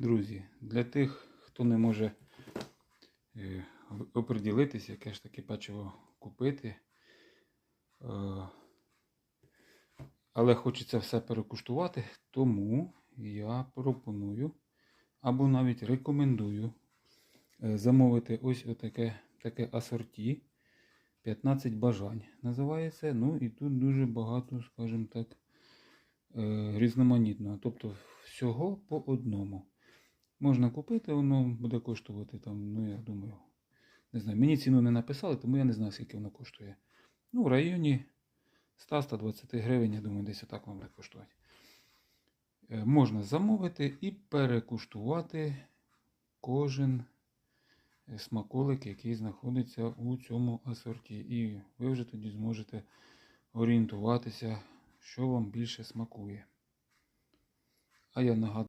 Друзі, для тих, хто не може е, оприділитися, яке ж таке печиво купити, е, але хочеться все перекуштувати, тому я пропоную або навіть рекомендую е, замовити ось отаке таке асорті. 15 бажань називається. Ну і тут дуже багато, скажімо так, різноманітного. Тобто всього по одному. Можна купити, воно буде коштувати там, ну я думаю, не знаю. Мені ціну не написали, тому я не знаю, скільки воно коштує. Ну, в районі 100-120 гривень, я думаю, десь отак воно буде коштувати. Е, Можна замовити і перекуштувати кожен е, смаколик, який знаходиться у цьому асорті. І ви вже тоді зможете орієнтуватися, що вам більше смакує. А я нагадую.